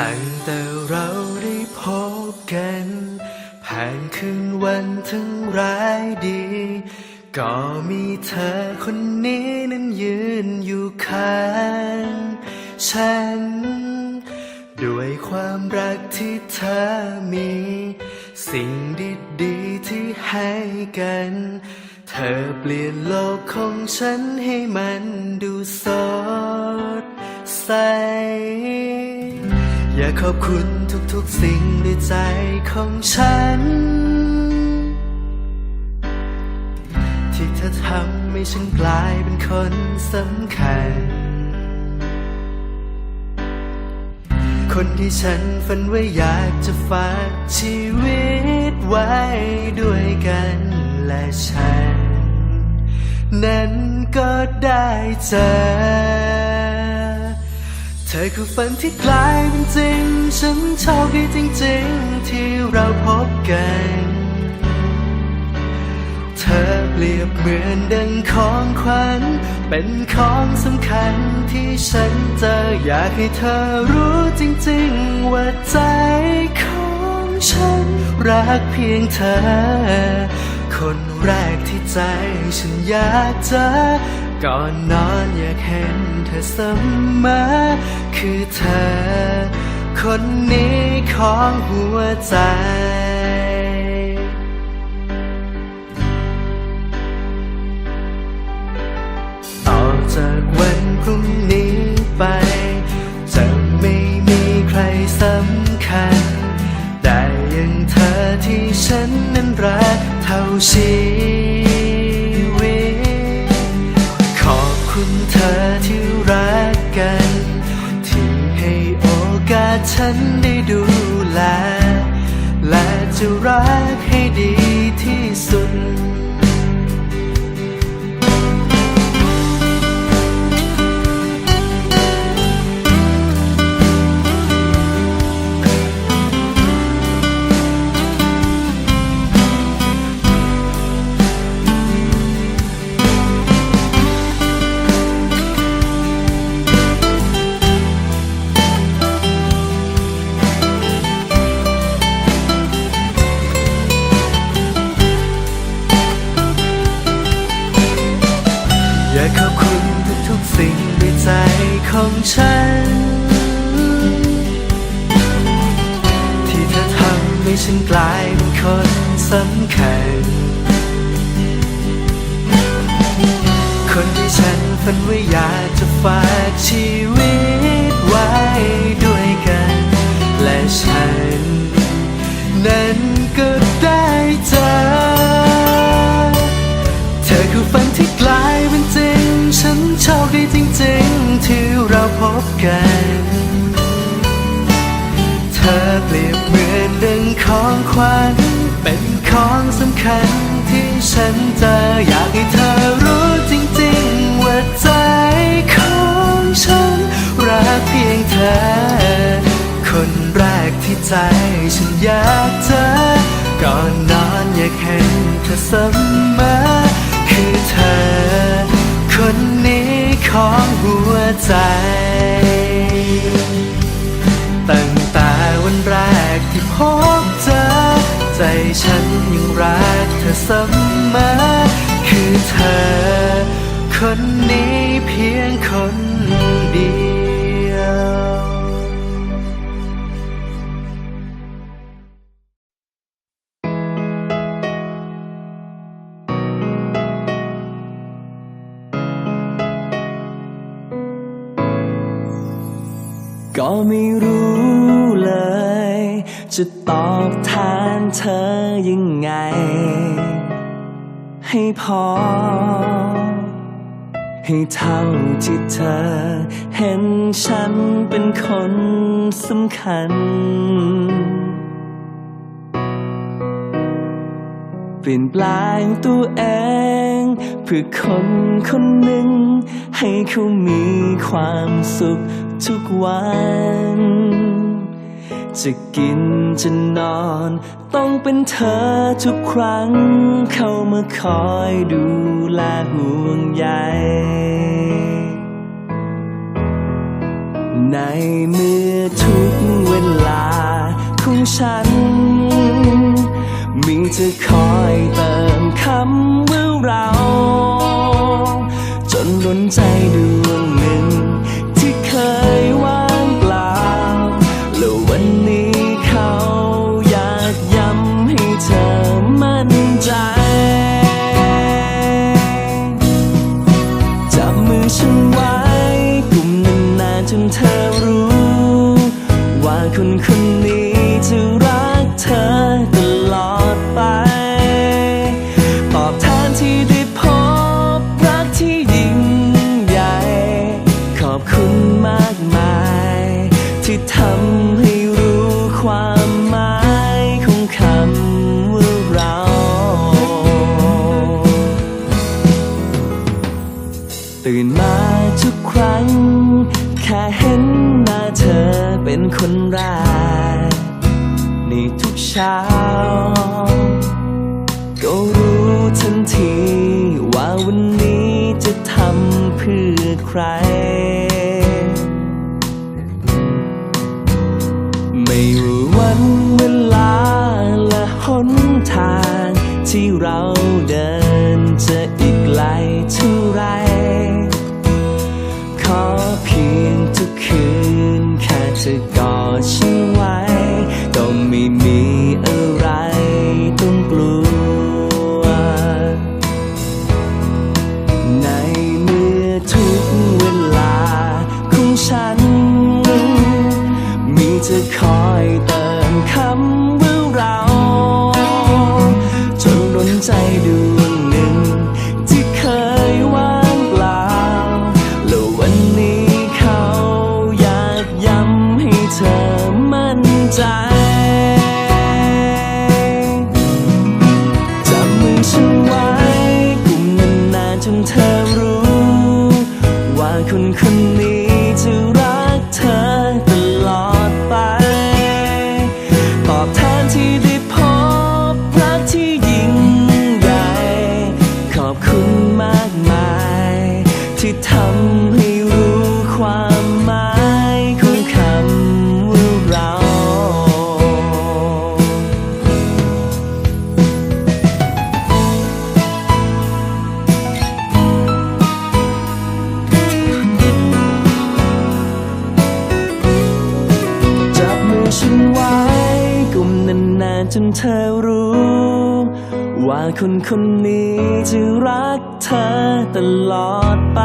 ตั้งแต่เราได้พบกัน ผ่านคืนวันทั้งร้ายดี ก็มีเธอคนนี้นั้นยืนอยู่ข้าง ฉัน ด้วยความรักที่เธอมี สิ่งดีๆที่ให้กัน เธอเปลี่ยนโลกของฉันให้มันดูสดใสากขอบคุณทุกๆสิ่งด้วยใจของฉัน ที่เธอทำให้ฉันกลายเป็นคนสำคัญ คนที่ฉันฝันไว้อยากจะฝากชีวิตไว้ด้วยกันและฉัน นั้นก็ได้เจอ ธอคือฝันที่กลายเป็นจริง ฉันโชคดีจริงๆ ที่เราพบกัน เธอเปรียบเหมือนดังของขวัญ เป็นของสำคัญที่ฉันจะอยากให้เธอรู้จริงๆ ว่าใจของฉัน รักเพียงเธอ คนแรกที่ใจฉันอยากเจอ ก่อนนอนอยากเห็นเธอเสมอ คือเธอ คนนี้ของหัวใจ ต่อจากวันพรุ่งนี้ไป จะไม่มีใครสำคัญ ได้ย่างเธอที่ฉันนั้นรักเท่าชี จะรักให้ดีที่สุด ของฉัน ที่เธอทำให้ฉันกลายเป็นคนสำคัญ คนที่ฉันฝันว่าอยากจะฝากชีวิตไว้ด้วยกัน และฉัน นั้นก็ พบกัน เธอเปรียบเหมือนดังของขวัญ เป็นของสำคัญที่ฉันจะอยากให้เธอรู้จริงๆ ว่าใจของฉัน รักเพียงเธอ คนแรกที่ใจฉันอยากเจอก่อนนอนอยากเห็นเธอเสมอ ใจ ตั้งแต่วันแรกที่พบเจอ ใจฉันยังรักเธอเสมอคือเธอ คนนี้เพียงคนเดียว ก็ไม่รู้เลย จะตอบแทนเธอยังไง ให้พอ ให้เท่าที่เธอ เห็นฉันเป็นคนสำคัญ เปลี่ยนแปลงตัวเอง เพื่อคนคนหนึ่ง ให้เขามีความสุขทุกวัน จะกินจะนอน ต้องเป็นเธอทุกครั้ง เข้ามาคอยดูแลห่วงใยในเมื่อทุกเวลาของฉัน มีจะคอยเติมคำว่าเรา นล้นใจดวง ช้า ก็รู้ทันที ว่าวันนี้จะทำเพื่อใคร ไม่ว่าวันเวลาและหนทางที่เรา จะคอยเติมคำว่าเราจนล้นใจดวงหนึ่ง ที่เคยว่างเปล่าแล้ววันนี้เขาอยากย้ำให้เธอมั่นใจ เธอรู้ ว่าคนคนนี้จะรักเธอตลอดไป